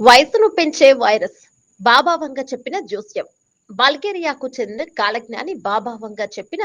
వయసును పెంచే వైరస్. బాబా వంగ చెప్పిన జోస్యం. బల్గేరియాకు చెందిన కాలజ్ఞాని బాబా వంగ చెప్పిన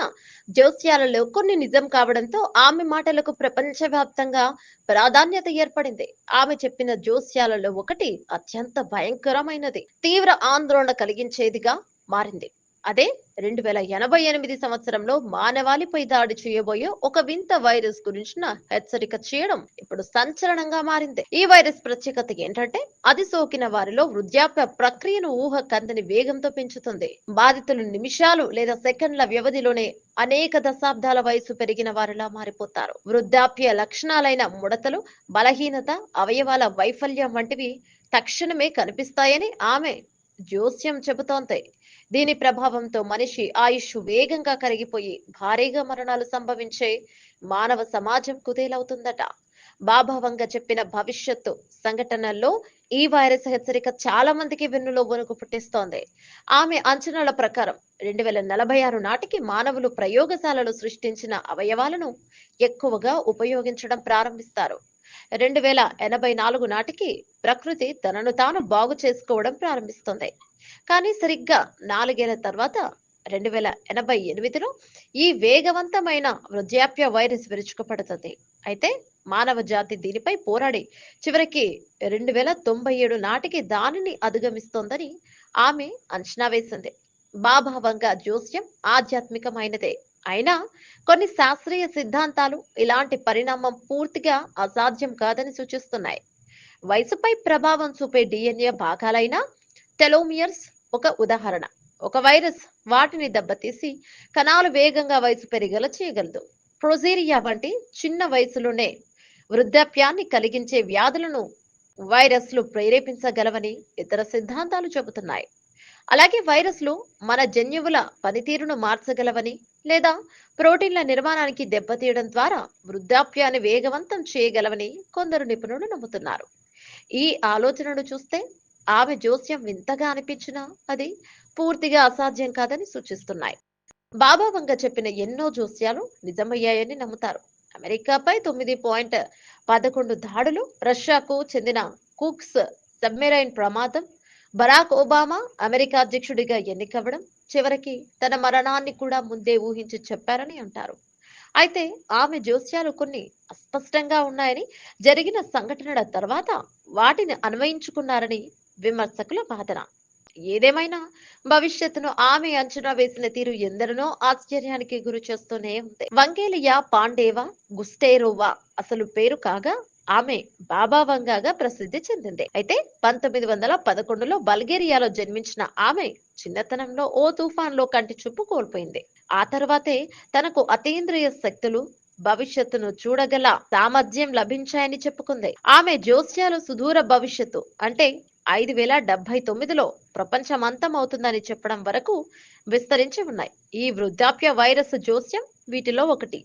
జోస్యాలలో కొన్ని నిజం కావడంతో ఆమె మాటలకు ప్రపంచవ్యాప్తంగా ప్రాధాన్యత ఏర్పడింది. ఆమె చెప్పిన జోస్యాలలో ఒకటి అత్యంత భయంకరమైనది. తీవ్ర ఆందోళన కలిగించేదిగా మారింది. అదే రెండు వేల ఎనభై ఎనిమిది సంవత్సరంలో మానవాళిపై దాడి చేయబోయే ఒక వింత వైరస్ గురించిన హెచ్చరిక చేయడం ఇప్పుడు సంచలనంగా మారింది. ఈ వైరస్ ప్రత్యేకత ఏంటంటే అది సోకిన వారిలో వృద్ధాప్య ప్రక్రియను ఊహ కందని వేగంతో పెంచుతుంది. బాధితులు నిమిషాలు లేదా సెకండ్ల వ్యవధిలోనే అనేక దశాబ్దాల వయసు పెరిగిన వారిలా మారిపోతారు. వృద్ధాప్య లక్షణాలైన ముడతలు బలహీనత అవయవాల వైఫల్యం వంటివి తక్షణమే కనిపిస్తాయని ఆమె జోస్యం చెబుతోంది. దీని ప్రభావంతో మనిషి ఆయుష్ వేగంగా కరిగిపోయి భారీగా మరణాలు సంభవించే మానవ సమాజం కుదేలవుతుందట. బాభావంగా చెప్పిన భవిష్యత్తు సంఘటనల్లో ఈ వైరస్ హెచ్చరిక చాలా మందికి వెన్నులో వణుకు పుట్టిస్తోంది. ఆమె అంచనాల ప్రకారం రెండు వేల నలభై ఆరు నాటికి మానవులు ప్రయోగశాలలో సృష్టించిన అవయవాలను ఎక్కువగా ఉపయోగించడం ప్రారంభిస్తారు. రెండు వేల ఎనభై నాలుగు నాటికి ప్రకృతి తనను తాను బాగు చేసుకోవడం ప్రారంభిస్తుంది. కానీ సరిగ్గా నాలుగేళ్ళ తర్వాత రెండు వేల ఎనభై ఎనిమిదిలో ఈ వేగవంతమైన వృద్ధాప్య వైరస్ విరుచుకుపడుతుంది. అయితే మానవ జాతి దీనిపై పోరాడి చివరికి రెండు వేల తొంభై ఏడు నాటికి దానిని అధిగమిస్తోందని ఆమె అంచనా వేసింది. బాబా జోస్యం ఆధ్యాత్మికమైనదే. అయినా కొన్ని శాస్త్రీయ సిద్ధాంతాలు ఇలాంటి పరిణామం పూర్తిగా అసాధ్యం కాదని సూచిస్తున్నాయి. వయసుపై ప్రభావం చూపే డిఎన్ఏ భాగాలైన టెలోమియర్స్ ఒక ఉదాహరణ. ఒక వైరస్ వాటిని దెబ్బతీసి కణాలు వేగంగా వయసు పెరిగేలా చేయగలదు. ప్రొజీరియా వంటి చిన్న వయసులోనే వృద్ధాప్యాన్ని కలిగించే వ్యాధులను వైరస్లు ప్రేరేపించగలవని ఇతర సిద్ధాంతాలు చెబుతున్నాయి. అలాగే వైరస్లు మన జన్యువుల పనితీరును మార్చగలవని లేదా ప్రోటీన్ల నిర్మాణానికి దెబ్బతీయడం ద్వారా వృద్ధాప్యాన్ని వేగవంతం చేయగలవని కొందరు నిపుణులు నమ్ముతున్నారు. ఈ ఆలోచనను చూస్తే ఆమె జోస్యం వింతగా అనిపించినా అది పూర్తిగా అసాధ్యం కాదని సూచిస్తున్నాయి. బాబా వంగ చెప్పిన ఎన్నో జోస్యాలు నిజమయ్యాయని నమ్ముతారు. అమెరికాపై తొమ్మిది పాయింట్ పదకొండు దాడులు రష్యాకు చెందిన కుక్స్ సబ్మెరైన్ ప్రమాదం బరాక్ ఒబామా అమెరికా అధ్యక్షుడిగా ఎన్నికవ్వడం చివరికి తన మరణాన్ని కూడా ముందే ఊహించి చెప్పారని అంటారు. అయితే ఆమె జోస్యాలు కొన్ని అస్పష్టంగా ఉన్నాయని జరిగిన సంఘటనల తర్వాత వాటిని అన్వయించుకున్నారని విమర్శకుల వాదన. ఏదేమైనా భవిష్యత్తును ఆమె అంచనా వేసిన తీరు ఎందరినో ఆశ్చర్యానికి గురి చేస్తూనే ఉంది. వంగేలియా పాండేవా గుస్టేరోవా అసలు పేరు కాగా ఆమె బాబా వంగాగా ప్రసిద్ధి చెందింది. అయితే పంతొమ్మిది వందల పదకొండులో బల్గేరియాలో జన్మించిన ఆమె చిన్నతనంలో ఓ తుఫాన్లో కంటి చూపు కోల్పోయింది. ఆ తర్వాతే తనకు అతీంద్రియ శక్తులు భవిష్యత్తును చూడగల సామర్థ్యం లభించాయని చెప్పుకుంది. ఆమె జోస్యాలు సుదూర భవిష్యత్తు అంటే ఐదు వేల డెబ్బై తొమ్మిదిలో ప్రపంచం అవుతుందని చెప్పడం వరకు విస్తరించి ఉన్నాయి. ఈ వృద్ధాప్య వైరస్ జోస్యం వీటిలో ఒకటి.